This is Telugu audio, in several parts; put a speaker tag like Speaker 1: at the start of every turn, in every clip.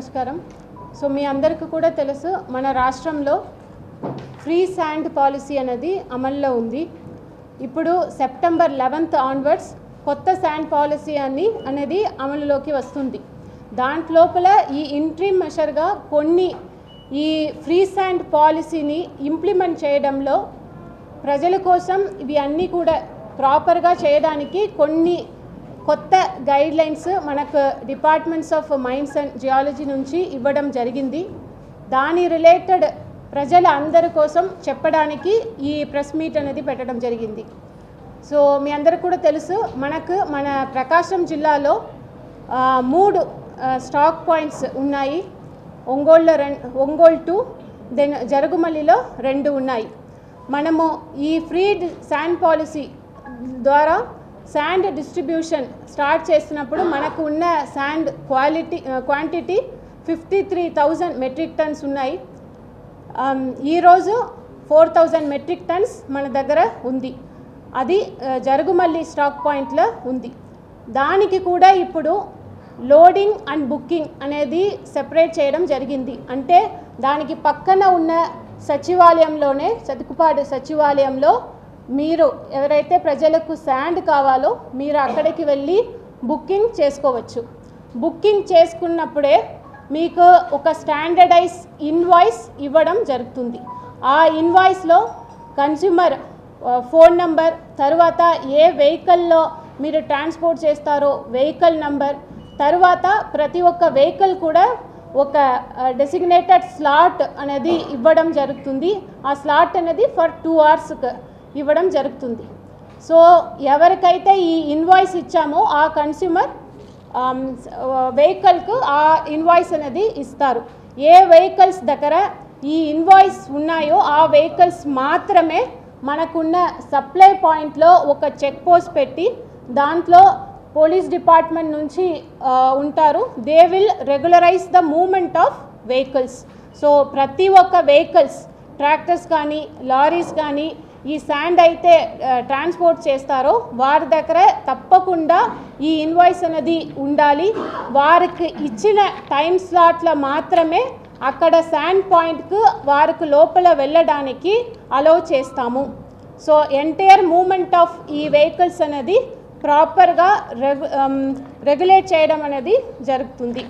Speaker 1: నమస్కారం. సో మీ అందరికీ కూడా తెలుసు మన రాష్ట్రంలో ఫ్రీ శాండ్ పాలసీ అనేది అమల్లో ఉంది. ఇప్పుడు సెప్టెంబర్ లెవెన్త్ ఆన్వర్డ్స్ కొత్త శాండ్ పాలసీ అని అనేది అమలులోకి వస్తుంది. దాంట్లోపల ఈ ఇంట్రీ మెషర్గా కొన్ని ఈ ఫ్రీ శాండ్ పాలసీని ఇంప్లిమెంట్ చేయడంలో ప్రజల కోసం ఇవి అన్నీ కూడా ప్రాపర్గా చేయడానికి కొన్ని కొత్త గైడ్లైన్స్ మనకు departments of mines and geology నుంచి ఇవ్వడం జరిగింది. దాని రిలేటెడ్ ప్రజల అందరి కోసం చెప్పడానికి ఈ ప్రెస్ మీట్ అనేది పెట్టడం జరిగింది. సో మీ అందరికి కూడా తెలుసు మనకు మన ప్రకాశం జిల్లాలో మూడు స్టాక్ పాయింట్స్ ఉన్నాయి. ఒంగోలులో రెండు ఒంగోలు టూ దెన్ జరుగుమల్లిలో రెండు ఉన్నాయి. మనము ఈ ఫ్రీ శాండ్ పాలసీ ద్వారా శాండ్ డిస్ట్రిబ్యూషన్ స్టార్ట్ చేసినప్పుడు మనకు ఉన్న sand quality quantity fifty three thousand metric tons ఉన్నాయి. ఈరోజు ఫోర్ థౌజండ్ మెట్రిక్ టన్స్ మన దగ్గర ఉంది. అది uh, జరుగుమల్లి స్టాక్ పాయింట్లో ఉంది. దానికి కూడా ఇప్పుడు లోడింగ్ అండ్ బుకింగ్ అనేది సెపరేట్ చేయడం జరిగింది. అంటే దానికి పక్కన ఉన్న సచివాలయంలోనే చతుకుపాడు సచివాలయంలో మీరు ఎవరైతే ప్రజలకు శాండ్ కావాలో మీరు అక్కడికి వెళ్ళి బుకింగ్ చేసుకోవచ్చు. బుకింగ్ చేసుకున్నప్పుడే మీకు ఒక స్టాండర్డైజ్ ఇన్వాయిస్ ఇవ్వడం జరుగుతుంది. ఆ ఇన్వాయిస్లో కన్జ్యూమర్ ఫోన్ నంబర్ తర్వాత ఏ వెహికల్లో మీరు ట్రాన్స్పోర్ట్ చేస్తారో వెహికల్ నంబర్ తర్వాత ప్రతి ఒక్క వెహికల్ కూడా ఒక డెసిగ్నేటెడ్ స్లాట్ అనేది ఇవ్వడం జరుగుతుంది. ఆ స్లాట్ అనేది ఫర్ టూ అవర్స్కి ఇవ్వడం జరుగుతుంది. సో ఎవరికైతే ఈ ఇన్వాయిస్ ఇచ్చామో ఆ కన్స్యూమర్ వెహికల్కు um, ఆ ఇన్వాయిస్ అనేది ఇస్తారు. ఏ వెహికల్స్ దగ్గర ఈ ఇన్వాయిస్ ఉన్నాయో ఆ వెహికల్స్ మాత్రమే మనకున్న సప్లై పాయింట్లో ఒక చెక్ పోస్ట్ పెట్టి దాంట్లో పోలీస్ డిపార్ట్మెంట్ నుంచి ఉంటారు. They will regularize the movement of vehicles so ప్రతి ఒక్క వెహికల్స్ ట్రాక్టర్స్ కానీ లారీస్ కానీ ఈ శాండ్ అయితే ట్రాన్స్పోర్ట్ చేస్తారో వారి దగ్గర తప్పకుండా ఈ ఇన్వాయిస్ అనేది ఉండాలి. వారికి ఇచ్చిన టైం స్లాట్లో మాత్రమే అక్కడ శాండ్ పాయింట్కు వారికి లోపల వెళ్ళడానికి అలౌ చేస్తాము. సో ఎంటైర్ మూమెంట్ ఆఫ్ ఈ వెహికల్స్ అనేది ప్రాపర్గా రెగ్యులేట్ um, చేయడం అనేది జరుగుతుంది.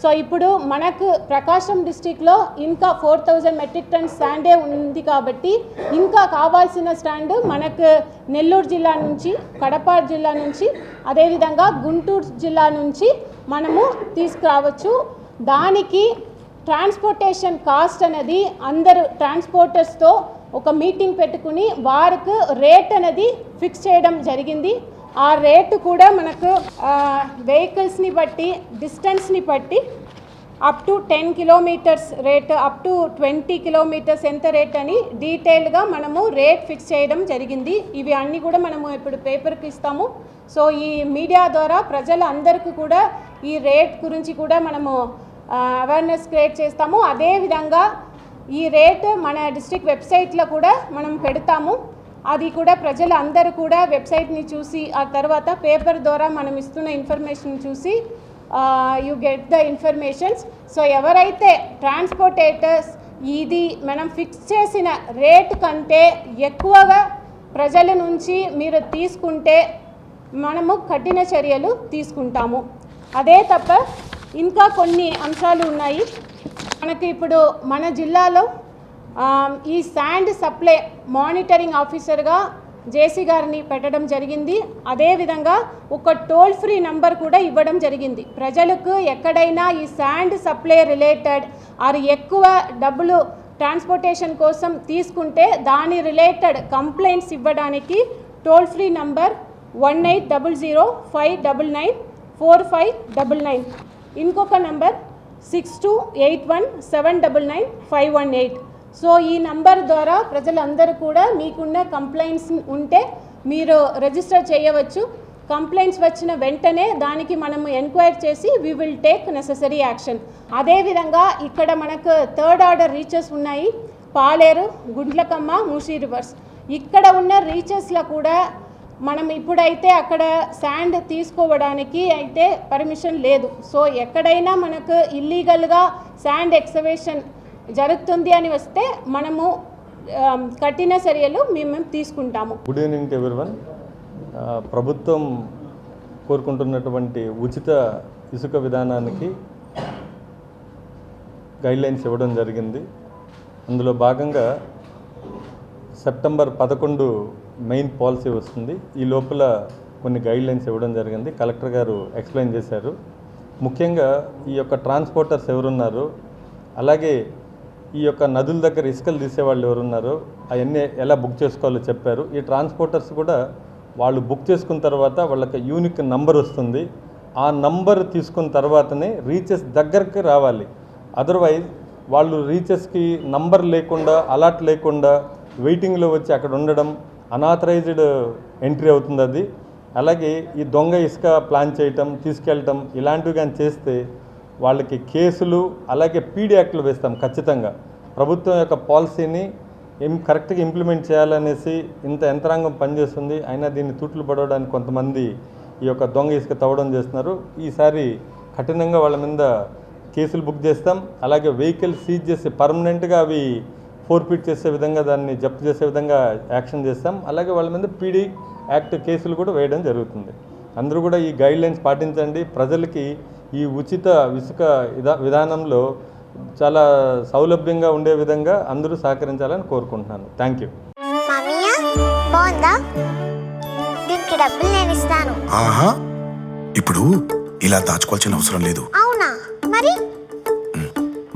Speaker 1: సో ఇప్పుడు మనకు ప్రకాశం డిస్టిక్లో ఇంకా ఫోర్ థౌజండ్ మెట్రిక్ టన్ స్టాండే ఉంది కాబట్టి ఇంకా కావాల్సిన స్టాండ్ మనకు నెల్లూరు జిల్లా నుంచి కడప జిల్లా నుంచి అదేవిధంగా గుంటూరు జిల్లా నుంచి మనము తీసుకురావచ్చు. దానికి ట్రాన్స్పోర్టేషన్ కాస్ట్ అనేది అందరు ట్రాన్స్పోర్టర్స్తో ఒక మీటింగ్ పెట్టుకుని వారికి రేట్ అనేది ఫిక్స్ చేయడం జరిగింది. ఆ రేటు కూడా మనకు వెహికల్స్ని బట్టి డిస్టెన్స్ని బట్టి up to ten kilometres rate up to twenty kilometres ఎంత రేట్ అని డీటెయిల్గా మనము రేట్ ఫిక్స్ చేయడం జరిగింది. ఇవి అన్నీ కూడా మనము ఇప్పుడు పేపర్కి ఇస్తాము. సో ఈ మీడియా ద్వారా ప్రజలందరికీ కూడా ఈ రేట్ గురించి కూడా మనము అవేర్నెస్ క్రియేట్ చేస్తాము. అదేవిధంగా ఈ రేట్ మన డిస్ట్రిక్ట్ వెబ్సైట్లో కూడా మనం పెడతాము. అది కూడా ప్రజలు అందరూ కూడా వెబ్సైట్ని చూసి ఆ తర్వాత పేపర్ ద్వారా మనం ఇస్తున్న ఇన్ఫర్మేషన్ చూసి you get the informations. So ఎవరైతే ట్రాన్స్పోర్టేటర్స్ ఇది మనం ఫిక్స్ చేసిన రేట్ కంటే ఎక్కువగా ప్రజల నుంచి మీరు తీసుకుంటే మనము కఠిన చర్యలు తీసుకుంటాము. అదే తప్ప ఇంకా కొన్ని అంశాలు ఉన్నాయి. మనకి ఇప్పుడు మన జిల్లాలో ఈ శాండ్ సప్లై మానిటరింగ్ ఆఫీసర్గా జేసీ గారిని పెట్టడం జరిగింది. అదేవిధంగా ఒక టోల్ ఫ్రీ నంబర్ కూడా ఇవ్వడం జరిగింది. ప్రజలకు ఎక్కడైనా ఈ శాండ్ సప్లై రిలేటెడ్ అది ఎక్కువ డబ్బులు ట్రాన్స్పోర్టేషన్ కోసం తీసుకుంటే దాని రిలేటెడ్ కంప్లైంట్స్ ఇవ్వడానికి toll free number one eight double zero five double nine four five double nine. ఇంకొక number six two eight one seven double nine five one eight. So ఈ నంబర్ ద్వారా ప్రజలందరూ కూడా మీకున్న కంప్లైంట్స్ ఉంటే మీరు రిజిస్టర్ చేయవచ్చు. కంప్లైంట్స్ వచ్చిన వెంటనే దానికి మనము ఎంక్వైర్ చేసి we will take necessary action అదేవిధంగా ఇక్కడ మనకు థర్డ్ ఆర్డర్ రీచెస్ ఉన్నాయి. పాలేరు గుండ్లకమ్మ మూసీ రివర్స్. ఇక్కడ ఉన్న రీచెస్లో కూడా మనం ఇప్పుడైతే అక్కడ శాండ్ తీసుకోవడానికి అయితే పర్మిషన్ లేదు. సో ఎక్కడైనా మనకు ఇల్లీగల్గా శాండ్ ఎక్సవేషన్ జరుగుతుంది అని వస్తే మనము కఠిన చర్యలు మేము తీసుకుంటాము.
Speaker 2: గుడ్ ఈవినింగ్ ఎవరి ఎవరివన్ ప్రభుత్వం కోరుకుంటున్నటువంటి ఉచిత ఇసుక విధానానికి గైడ్లైన్స్ ఇవ్వడం జరిగింది. అందులో భాగంగా సెప్టెంబర్ పదకొండు మెయిన్ పాలసీ వస్తుంది. ఈ లోపల కొన్ని గైడ్లైన్స్ ఇవ్వడం జరిగింది. కలెక్టర్ గారు ఎక్స్ప్లెయిన్ చేశారు. ముఖ్యంగా ఈ యొక్క ట్రాన్స్పోర్టర్స్ ఎవరున్నారు అలాగే ఈ యొక్క నదుల దగ్గర ఇసుకలు తీసేవాళ్ళు ఎవరున్నారో అవన్నీ ఎలా బుక్ చేసుకోవాలో చెప్పారు. ఈ ట్రాన్స్పోర్టర్స్ కూడా వాళ్ళు బుక్ చేసుకున్న తర్వాత వాళ్ళకి యూనిక్ నంబర్ వస్తుంది. ఆ నంబర్ తీసుకున్న తర్వాతనే రీచెస్ దగ్గరికి రావాలి. అదర్వైజ్ వాళ్ళు రీచెస్కి నంబర్ లేకుండా అలాట్ లేకుండా వెయిటింగ్లో వచ్చి అక్కడ ఉండడం అనాథరైజ్డ్ ఎంట్రీ అవుతుంది అది. అలాగే ఈ దొంగ ఇసుక ప్లాన్ చేయటం తీసుకెళ్ళటం ఇలాంటివి కానీ చేస్తే వాళ్ళకి కేసులు అలాగే పీడీ యాక్ట్లు వేస్తాం ఖచ్చితంగా. ప్రభుత్వం యొక్క పాలసీని ఏం కరెక్ట్గా ఇంప్లిమెంట్ చేయాలనేసి ఇంత యంత్రాంగం పనిచేస్తుంది. అయినా దీన్ని తూట్లు పడవడానికి కొంతమంది ఈ యొక్క దొంగ ఇసుక తవ్వడం చేస్తున్నారు. ఈసారి కఠినంగా వాళ్ళ మీద కేసులు బుక్ చేస్తాం. అలాగే వెహికల్ సీజ్ చేసి పర్మనెంట్గా అవి ఫోర్ఫిట్ చేసే విధంగా దాన్ని జప్తు చేసే విధంగా యాక్షన్ చేస్తాం. అలాగే వాళ్ళ మీద పీడీ యాక్ట్ కేసులు కూడా వేయడం జరుగుతుంది. అందరూ కూడా ఈ గైడ్ లైన్స్ పాటించండి. ప్రజలకి ఈ ఉచిత ఇసుక విధా విధానంలో చాలా సౌలభ్యంగా ఉండే విధంగా అందరూ సహకరించాలని కోరుకుంటున్నాను. Thank you.
Speaker 3: మమ్మీయా బాగుందా? దీనికి డబ్బులు నేను ఇస్తాను.
Speaker 4: ఆహా! ఇప్పుడు ఇలా దాచుకోవాల్సిన అవసరం లేదు.
Speaker 3: అవునా? మరి?